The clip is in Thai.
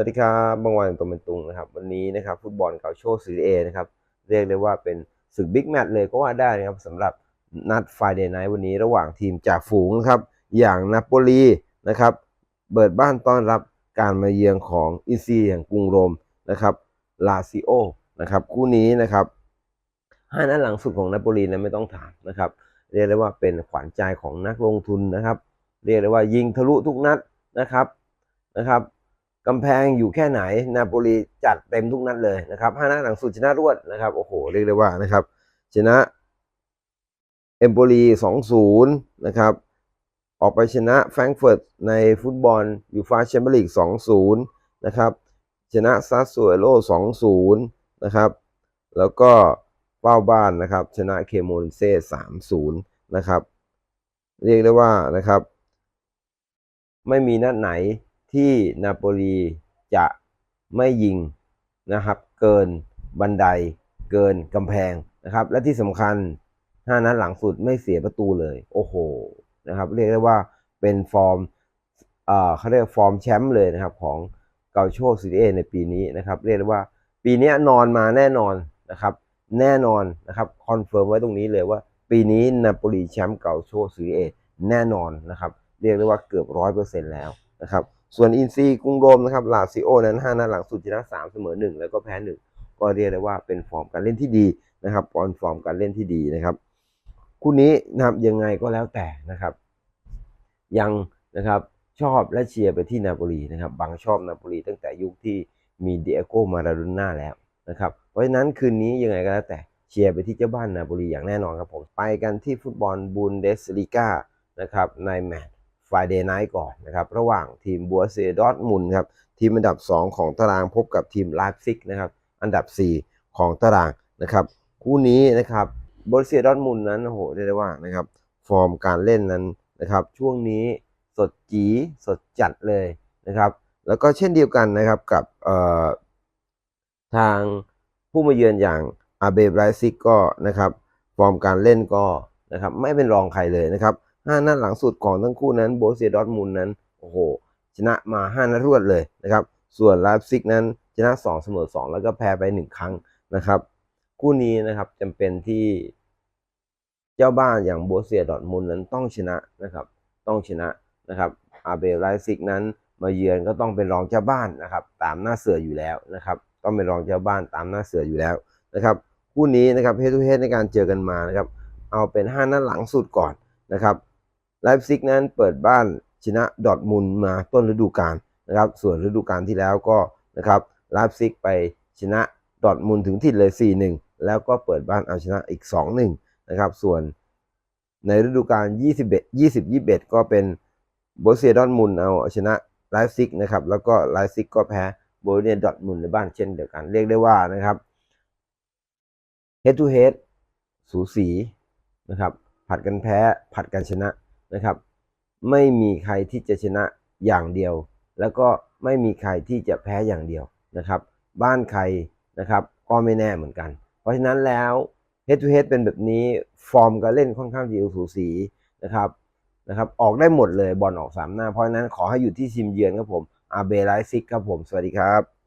วัสดีครับบางวันตัวเป็นตุงนะครับ วันนี้นะครับฟุตบอลเกาโชซีรีเอนะครับ เรียกได้ว่าเป็นศึกบิ๊กแมตช์เลยก็ว่าได้นะครับสำหรับนัดไฟเดย์ไนท์วันนี้ระหว่างทีมจากฝูงนะครับ อย่างนาโปลีนะครับเปิดบ้านต้อนรับการมาเยือนของอินซีแห่งกรุงโรมนะครับลาซิโอนะครับคู่นี้นะครับห้านัดหลังสุดของนาโปลีนั้นไม่ต้องถามนะครับเรียกได้ว่าเป็นขวัญใจของนักลงทุนนะครับ เรียกได้ว่ายิงทะลุทุกนัดนะครับนะครับ กำแพงอยู่แค่ไหน นาโปลีจัดเต็มทุกนัดเลยนะครับห้านัดหลังสุดชนะรวดนะครับ โอ้โห เรียกได้ว่านะครับ ชนะเอมโปลีสองศูนย์นะครับ ออกไปชนะแฟรงก์เฟิร์ตในฟุตบอลยูฟาแชมเปี้ยนลีกสองศูนย์นะครับ ชนะซัสซูเอโรสองศูนย์นะครับ แล้วก็เป้าบ้านนะครับ ชนะเคโมนเซ่สามศูนย์นะครับ เรียกได้ว่านะครับ ไม่มีนัดไหน ที่นาโปลีจะไม่ยิงนะครับ เกินบันไดเกินกำแพงนะครับ และที่สำคัญ5นัดหลังสุดไม่เสียประตูเลย โอ้โหนะครับเรียกได้ว่าเป็นฟอร์มเอ่อเขาเรียกฟอร์มแชมป์เลยนะครับของเกาโชซีเอในปีนี้นะครับเรียกได้ว่าปีนี้นอนมาแน่นอนนะครับแน่นอนนะครับคอนเฟิร์มไว้ตรงนี้เลยว่าปีนี้นาโปลีแชมป์เกาโชซีรีเอแน่นอนนะครับ เรียกได้ว่าเกือบร้อยเปอร์เซ็นต์แล้วนะครับ ส่วนอินซีกรุงโรมนะครับลาซิโอนั้น5นัดหลังสุดชนะ3เสมอ1 แล้วก็แพ้ 1 ก็เรียกได้ว่าเป็นฟอร์มการเล่นที่ดีนะครับฟอร์มฟอร์มการเล่นที่ดีนะครับคู่นี้นะครับยังไงก็แล้วแต่นะครับ ยังนะครับชอบและเชียร์ไปที่นาโปลีนะครับบางชอบนาโปลีตั้งแต่ยุคที่มีเดียโกมาราโดน่าแล้วนะครับเพราะฉะนั้นคืนนี้ยังไงก็แล้วแต่เชียร์ไปที่เจ้าบ้านนาโปลีอย่างแน่นอนครับผมไปกันที่ฟุตบอลบูนเดสลีกานะครับในแมตช์ Friday Night ก่อนนะครับ ระหว่างทีมบัวเซดอร์ทมุนครับ ทีมอันดับ 2 ของตารางพบกับทีมไลฟ์ซิกนะครับ อันดับ 4 ของตารางนะครับ คู่นี้นะครับบัวเซดอร์ทมุนนั้นโอ้โหเรียกได้ว่านะครับ ฟอร์มการเล่นนั้นนะครับ ช่วงนี้สดจีสดจัดเลยนะครับ แล้วก็เช่นเดียวกันนะครับกับทางผู้มาเยือนอย่างอาเบไบรซิกก็นะครับ ฟอร์มการเล่นก็นะครับ ไม่เป็นรองใครเลยนะครับ ห้านัดหลังสุดของทั้งคู่นั้นโบเซียดอทมุนนั้น โอ้โห ชนะมาห้านัดรวดเลยนะครับ ส่วนไลฟ์ซิกนั้นชนะสองเสมอสองแล้วก็แพ้ไปหนึ่งครั้งนะครับ คู่นี้นะครับจำเป็นที่เจ้าบ้านอย่างโบเซียดอทมุนนั้นต้องชนะนะครับ ต้องชนะนะครับอาเบไลซิกนั้นมาเยือนก็ต้องเป็นรองเจ้าบ้านนะครับ ตามหน้าเสืออยู่แล้วนะครับ ต้องเป็นรองเจ้าบ้านตามหน้าเสืออยู่แล้วนะครับคู่นี้นะครับเฮดทูเฮดในการเจอกันมานะครับ เอาเป็น 5 นัดหลังสุดก่อนนะครับ ไลฟ์ซิกนั้นเปิดบ้านชนะดอทมุนมาต้นฤดูกาลนะครับ ส่วนฤดูกาลที่แล้วก็นะครับไลฟ์ซิกไปชนะดอทมุนถึงที่เลย 4-1 แล้วก็เปิดบ้านเอาชนะอีก 2-1 นะครับ ส่วนในฤดูกาล21 20-21 ก็เป็นโบเซียดอทมุนเอาชนะไลฟ์ซิกนะครับ แล้วก็ไลฟ์ซิกก็แพ้โบเนียดอทมุนในบ้านเช่นเดียวกัน เรียกได้ว่านะครับ head to head สูสีนะครับ ผัดกันแพ้ ผัดกันชนะ นะครับ ไม่มีใครที่จะชนะอย่างเดียว แล้วก็ไม่มีใครที่จะแพ้อย่างเดียวนะครับ บ้านใครนะครับก็ไม่แน่เหมือนกัน เพราะฉะนั้นแล้ว head to head เป็นแบบนี้ฟอร์มการเล่นค่อนข้างจะสูสีนะครับนะครับออกได้หมดเลยบอลออกสามหน้า เพราะฉะนั้นขอให้อยู่ที่ทีมเยือนครับผมอาเบไลซิกครับผม สวัสดีครับ